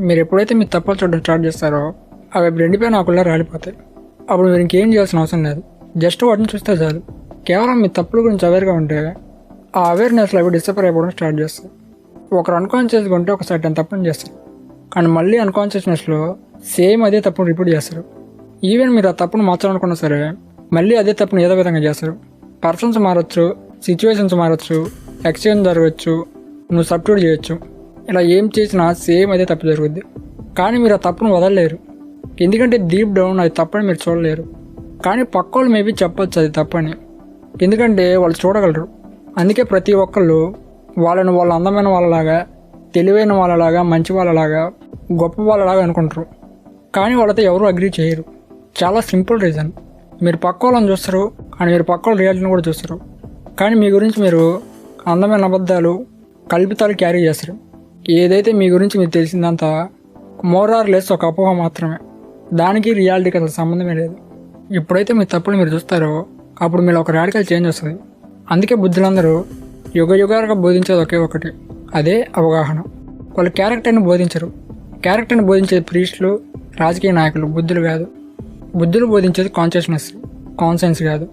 మీరు ఎప్పుడైతే మీ తప్పులు చూడడం స్టార్ట్ చేస్తారో అవి బ్రెండ్ పైన ఆకుల్లా రాలిపోతాయి. అప్పుడు మీరు ఇంకేం చేయాల్సిన అవసరం లేదు. జస్ట్ వాటిని చూస్తే చాలు. కేవలం మీ తప్పుల గురించి అవేర్గా ఉంటే ఆ అవేర్నెస్లో అవి డిసప్పర్ అయిపోవడం స్టార్ట్ చేస్తాయి. ఒకరు అన్కాన్షియస్గా ఉంటే ఒక సర్టన్ తప్పుని చేస్తారు. కానీ మళ్ళీ అన్కాన్షియస్నెస్లో సేమ్ అదే తప్పును రిపీట్ చేస్తారు. ఈవెన్ మీరు ఆ తప్పును మార్చాలనుకున్నా సరే మళ్ళీ అదే తప్పును ఏదో విధంగా చేస్తారు. పర్సన్స్ మారచ్చు సిచ్యువేషన్స్ మారచ్చు ఎక్స్చేంజ్ జరగచ్చు నువ్వు సబ్స్టిట్యూట్ చేయొచ్చు. ఇలా ఏం చేసినా సేమ్ అయితే తప్పు జరుగుద్ది. కానీ మీరు ఆ తప్పును వదలలేరు. ఎందుకంటే డీప్ డౌన్ అది తప్పని మీరు చూడలేరు. కానీ పక్క వాళ్ళు మేబీ చెప్పచ్చు అది తప్పని. ఎందుకంటే వాళ్ళు చూడగలరు. అందుకే ప్రతి ఒక్కళ్ళు వాళ్ళని వాళ్ళ అందమైన వాళ్ళలాగా తెలివైన వాళ్ళలాగా మంచి వాళ్ళలాగా గొప్ప వాళ్ళలాగా అనుకుంటారు. కానీ వాళ్ళతో ఎవరు అగ్రీ చేయరు. చాలా సింపుల్ రీజన్ మీరు పక్క వాళ్ళని చూస్తారు కానీ మీరు పక్క వాళ్ళ రియాలిటీని కూడా చూస్తారు. కానీ మీ గురించి మీరు అందమైన అబద్ధాలు కల్పితాలు క్యారీ చేస్తారు. ఏదైతే మీ గురించి మీకు తెలిసిందంతా మోరార్ లెస్ ఒక అపోహ మాత్రమే. దానికి రియాలిటీకి అసలు సంబంధమే లేదు. ఎప్పుడైతే మీ తప్పులు మీరు చూస్తారో అప్పుడు మీరు ఒక రాడికల్ చేంజ్ వస్తుంది. అందుకే బుద్ధులందరూ యుగ యుగాలుగా బోధించేది ఒకే ఒకటి. అదే అవగాహన. వాళ్ళు క్యారెక్టర్ని బోధించరు. క్యారెక్టర్ని బోధించేది ప్రీస్టులు రాజకీయ నాయకులు బుద్ధులు కాదు. బుద్ధులు బోధించేది కాన్షియస్నెస్ కాన్సెన్స్ కాదు.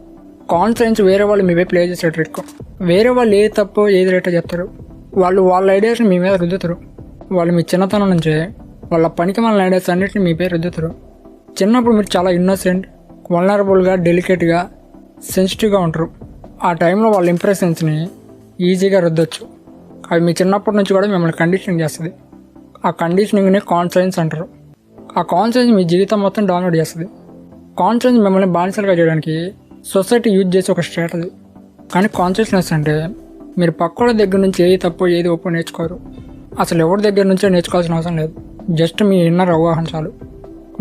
కాన్సెన్స్ వేరే వాళ్ళు మీ వైపు ప్లే చేసే ట్రిక్ వేరే వాళ్ళు ఏది తప్పో ఏది రైటో చెప్తారు. వాళ్ళు వాళ్ళ ఐడియాస్ని మీ మీద రుద్దుతారు. వాళ్ళు మీ చిన్నతనం నుంచే వాళ్ళ పనికి మన ఐడియాస్ అన్నిటిని మీ పేరు రుద్దుతారు. చిన్నప్పుడు మీరు చాలా ఇన్నోసెంట్ వల్నరబుల్గా డెలికేట్గా సెన్సిటివ్గా ఉంటారు. ఆ టైంలో వాళ్ళ ఇంప్రెషన్స్ని ఈజీగా రుద్దొచ్చు. అవి మీ చిన్నప్పటి నుంచి కూడా మిమ్మల్ని కండిషనింగ్ చేస్తుంది. ఆ కండిషనింగ్ని కాన్ఫిడెన్స్ అంటారు. ఆ కాన్ఫిడెన్స్ మీ జీవితం మొత్తం డౌన్లోడ్ చేస్తుంది. కాన్ఫిడెన్స్ మిమ్మల్ని బానిసలుగా చేయడానికి సొసైటీ యూజ్ చేసే ఒక స్ట్రాటజీ కానీ కాన్షియస్నెస్ అంటే మీరు పక్కోళ్ళ దగ్గర నుంచి ఏది తప్పో ఏది ఒప్పో నేర్చుకోరు. అసలు ఎవరి దగ్గర నుంచో నేర్చుకోవాల్సిన అవసరం లేదు. జస్ట్ మీ ఇన్నర్ అవగాహన చాలు.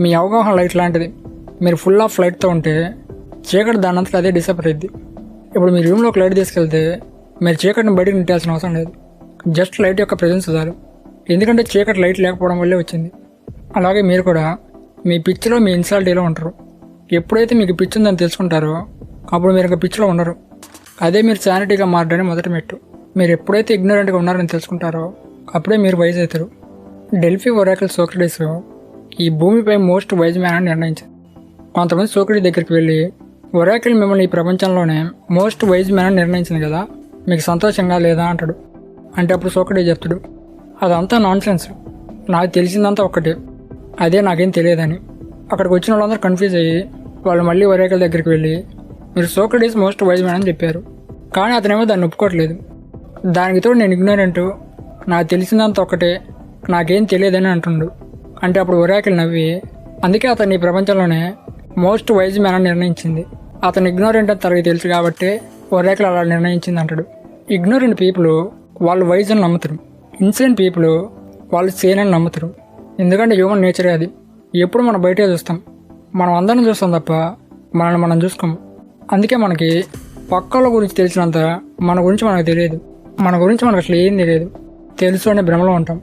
మీ అవగాహన లైట్ లాంటిది. మీరు ఫుల్ ఆఫ్ లైట్తో ఉంటే చీకటి దానంతలో అదే డిసపర్ అయింది ఇప్పుడు మీ రూమ్లోకి లైట్ తీసుకెళ్తే మీరు చీకటిని బయటకు నెట్టాల్సిన అవసరం లేదు. జస్ట్ లైట్ యొక్క ప్రజెన్స్ చాలు. ఎందుకంటే చీకటి లైట్ లేకపోవడం వల్లే వచ్చింది. అలాగే మీరు కూడా మీ పిచ్చిలో మీ ఇన్సాలిటీలో ఉంటారు. ఎప్పుడైతే మీకు పిచ్చి ఉందని తెలుసుకుంటారో అప్పుడు మీరు ఇంకా పిచ్చిలో ఉండరు. అదే మీరు శానిటీగా మారడానికి మొదటి మెట్టు. మీరు ఎప్పుడైతే ఇగ్నోరెంట్గా ఉన్నారని తెలుసుకుంటారో అప్పుడే మీరు వైజ్ అవుతారు. డెల్ఫీ ఒరాకల్ సోక్రటీస్ ఈ భూమిపై మోస్ట్ వైజ్ మ్యాన్ అని నిర్ణయించారు. కొంతమంది సోక్రటీ దగ్గరికి వెళ్ళి ఒరాకిల్ మిమ్మల్ని ఈ ప్రపంచంలోనే మోస్ట్ వైజ్ మ్యాన్ అని నిర్ణయించింది కదా మీకు సంతోషంగా లేదా అంటాడు. అంటే అప్పుడు సోక్రటీ చెప్తాడు అదంతా నాన్ సెన్స్ నాకు తెలిసిందంతా ఒక్కటే. అదే నాకేం తెలియదని. అక్కడికి వచ్చిన వాళ్ళందరూ కన్ఫ్యూజ్ అయ్యి వాళ్ళు మళ్ళీ ఒరేకల్ దగ్గరికి వెళ్ళి మీరు సోక్రటీస్ మోస్ట్ వైజ్ మ్యాన్ అని చెప్పారు. కానీ అతనేమో దాన్ని ఒప్పుకోవట్లేదు. దానికి తోడు నేను ఇగ్నోరెంట్ నాకు తెలిసిందంత ఒక్కటే నాకేం తెలియదని అంటుండు. అంటే అప్పుడు ఒరాకిల్ నవ్వి అందుకే అతన్ని ప్రపంచంలోనే మోస్ట్ వైజ్ మ్యాన్ అని నిర్ణయించింది. అతను ఇగ్నోరెంట్ అని తనకి తెలుసు కాబట్టి ఒరాకిల్ అలా నిర్ణయించింది అంటాడు. ఇగ్నోరెంట్ పీపుల్ వాళ్ళు వైజ్ అని నమ్ముతారు. ఇన్సెంట్ పీపుల్ వాళ్ళు సేన్ అని నమ్ముతారు. ఎందుకంటే హ్యూమన్ నేచరే అది. ఎప్పుడు మనం బయటే చూస్తాం. మనం అందరం చూస్తాం తప్ప మనల్ని మనం చూసుకోము. అందుకే మనకి పక్కల గురించి తెలిసినంత మన గురించి మనకు తెలియదు. మన గురించి మనకు అసలు ఏం తెలియదు. తెలుసు అనే భ్రమలో ఉంటాం.